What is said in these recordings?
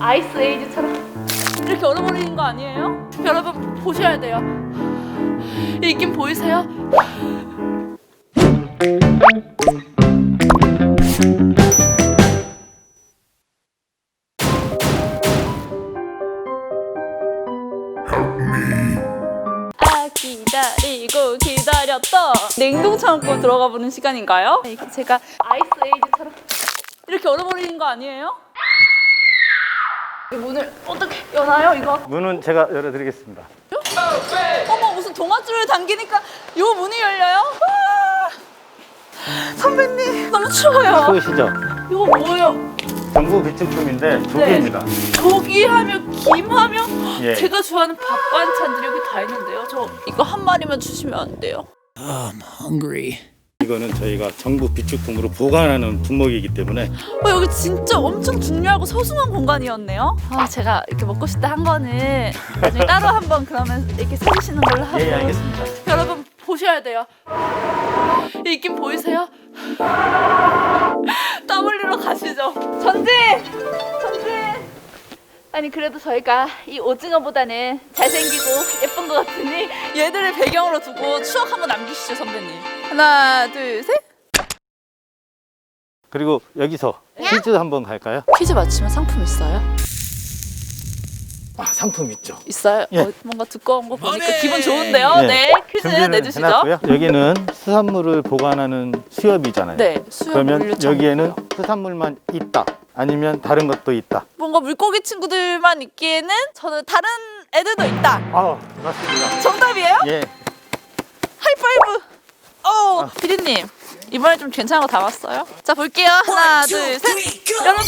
아이스 에이즈처럼 이렇게 얼어버리는 거 아니에요? 여러분 보셔야 돼요. 이 느낌 보이세요? 아 기다리고 기다렸다 냉동 창고 들어가 보는 시간인가요? 이게 제가 아이스 에이즈처럼 이렇게 얼어버리는 거 아니에요? 이 문을 어떻게 여나요 이거? 문은 제가 열어드리겠습니다. 어머 무슨 동아줄을 당기니까 요 문이 열려요? 아! 선배님 너무 추워요. 보이시죠? 이거 뭐예요? 정부 비축품인데 네. 조개입니다. 고기 하면 김 하면 예. 제가 좋아하는 밥 반찬들이 여기 다 있는데요. 저 이거 한 마리만 주시면 안 돼요? hungry. 이거는 저희가 정부 비축품으로 보관하는 품목이기 때문에 어, 여기 진짜 엄청 중요하고 소중한 공간이었네요. 아 제가 이렇게 먹고 싶다 한 거는 나중에 따로 한번 그러면 이렇게 사주시는 걸로 하고. 예 알겠습니다. 여러분 보셔야 돼요. 이 느낌 보이세요? 땀 흘리러 가시죠. 전진! 전진! 아니 그래도 저희가 이 오징어보다는 잘생기고 예쁜 것 같으니 얘들을 배경으로 두고 추억 한번 남기시죠 선배님. 하나 둘 셋. 그리고 여기서 퀴즈 한번 갈까요? 퀴즈 맞히면 상품 있어요? 아 상품 있죠. 있어요? 예. 어, 뭔가 두꺼운 거 보니까 머리! 기분 좋은데요? 네. 네, 퀴즈 준비를 내주시죠. 해놨고요. 여기는 수산물을 보관하는 수협이잖아요. 네, 수영 그러면. 여기에는 수산물만 있다. 아니면 다른 것도 있다. 뭔가 물고기 친구들만 있기에는 저는 다른 애들도 있다. 아 맞습니다. 정답이에요? 예. 어, 아. 피디님 이번에 좀 괜찮은 거 담았어요? 자 볼게요. 하나, 둘, 셋. 여러분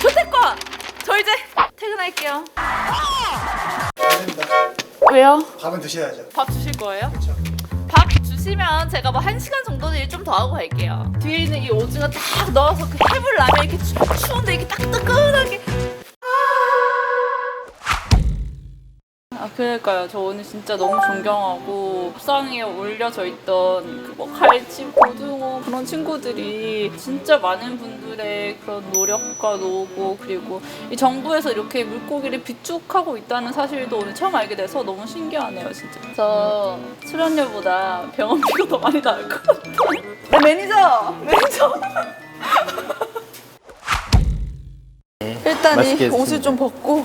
교태권. 저 이제 퇴근할게요. 왜요? 밥은 드셔야죠. 밥 주실 거예요? 밥 주시면 제가 뭐 한 시간 정도는 일 좀 더 하고 갈게요. 뒤에 있는 이 오징어 딱 넣어서 그 해물 라면 그러니까요. 저 오늘 진짜 너무 존경하고 옥상에 올려져 있던 그뭐 칼치, 고등어 그런 친구들이 진짜 많은 분들의 그런 노력과 노고 그리고 이 정부에서 이렇게 물고기를 비축하고 있다는 사실도 오늘 처음 알게 돼서 너무 신기하네요, 진짜. 저 출연료보다 병원비가 더 많이 나올 것 같아요. 네, 매니저, 매니저. 일단 이 맛있게 옷을 했습니다. 좀 벗고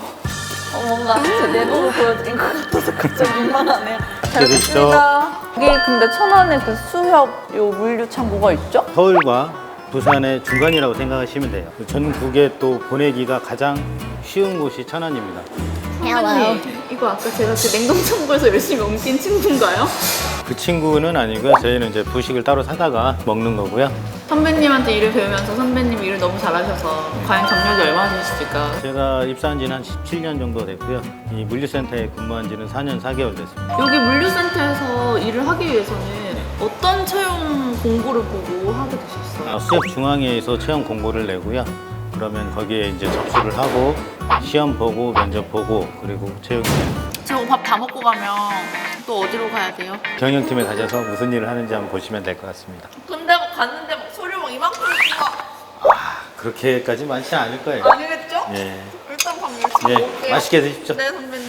어, 뭔가 제 내부를 보여드린 것 같아서 갑자기 민망하네요. 잘 드십시오. 먹겠습니다. 여기 근데 천안에 그 수협 요 물류 창고가 있죠? 서울과 부산의 중간이라고 생각하시면 돼요. 전국에 또 보내기가 가장 쉬운 곳이 천안입니다. 선배님, 이거 아까 제가 그 냉동 창고에서 열심히 옮긴 친구인가요? 그 친구는 아니고요. 저희는 이제 부식을 따로 사다가 먹는 거고요. 선배님한테 일을 배우면서 선배님 일을 너무 잘하셔서 과연 경력이 얼마나 되실까? 제가 입사한 지는 한 17년 정도 됐고요. 이 물류센터에 근무한 지는 4년 4개월 됐습니다. 여기 물류센터에서 일을 하기 위해서는 어떤 채용 공고를 보고 하게 되셨어요? 아, 수협 중앙회에서 채용 공고를 내고요. 그러면 거기에 이제 접수를 하고 시험 보고 면접 보고 그리고 돼요. 저밥 다 먹고 가면 또 어디로 가야 돼요? 경영팀에 가셔서 무슨 일을 하는지 한번 보시면 될 것 같습니다. 근데 막 갔는데 막 소리 막 이만큼 그렇게까지 많지 않을 거예요. 아니겠죠? 예. 일단 밥 열심히 예, 먹을게요. 맛있게 드십시오. 네 선배님.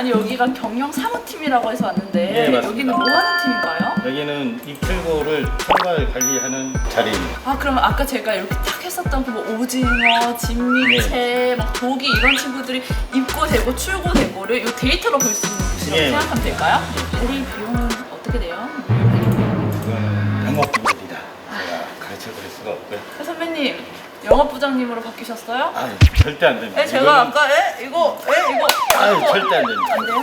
아니 여기가 경영 사무팀이라고 해서 왔는데 네, 맞습니다. 여기는 뭐 하는 팀인가요? 여기는 입출고를 총괄 관리하는 자리입니다. 아 그러면 아까 제가 이렇게 딱 했었던 그뭐 오징어, 진미채, 네. 막 조기 이런 친구들이 입고되고 출고되고를 이 데이터로 볼 수 있는 곳이라고 예. 생각하면 될까요? 우리 비용은 어떻게 돼요? 그거는 영업 수가 없고요. 그 선배님 영업 부장님으로 바뀌셨어요? 아, 절대 안 됩니다. 에 제가 이거는- 아까 에 이거 에 이거 아유, 이거 절대 안 됩니다. 안 돼요?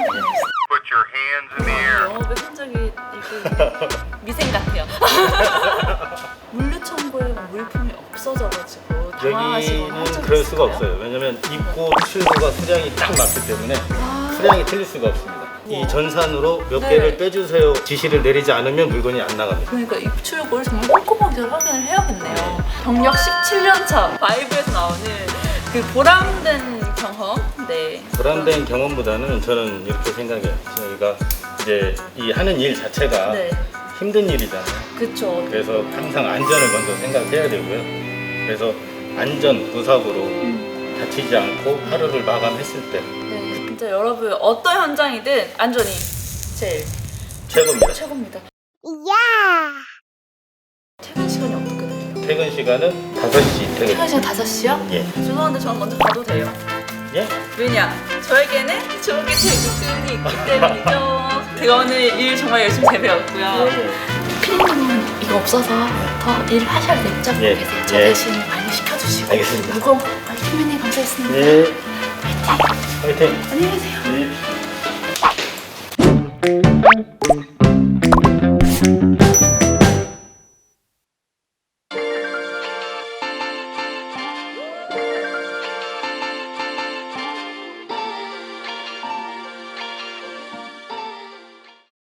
Put your hands in the air. 영업의 흔적이 이렇게 미생 같아요. 물류창고에 물품이 없어져가지고 당황하시고 여기는 그럴 수가 없어요. 왜냐면 입고 출고가 수량이 딱 맞기 때문에 수량이 틀릴 수가 없습니다. 이 전산으로 몇 네. 개를 빼주세요 지시를 내리지 않으면 물건이 안 나갑니다. 그러니까 입출고를 정말 꼼꼼하게 확인을 해야겠네요. 경력 17년 차 바이브에서 나오는 그 보람된 경험. 네. 보람된 경험보다는 저는 이렇게 생각해요. 저희가 이제 이 하는 일 자체가 네. 힘든 일이잖아요. 그쵸. 그래서 항상 안전을 먼저 생각해야 되고요. 그래서 안전 구석으로 다치지 않고 하루를 마감했을 때 네, 진짜 여러분 어떤 현장이든 안전이 제일 최고입니다. 최고입니다. 퇴근 시간이 어떻게 돼요? 퇴근 시간은 5시 퇴근. 퇴근 시간 5시요? 예. 죄송한데 저는 먼저 가도 돼요. 예? 왜냐? 저에게는 조기 퇴근이 있기 때문이죠. 제가 오늘 일 정말 열심히 잘 배웠고요. 피디님은 이거 없어서 더 일을 하셔야 되죠? 예. 계세요. 저 예. 대신 많이 시켜주시고. 알겠습니다. 무거운 화이팅맨님 감사했습니다. 네. 화이팅. 안녕히 계세요. 네.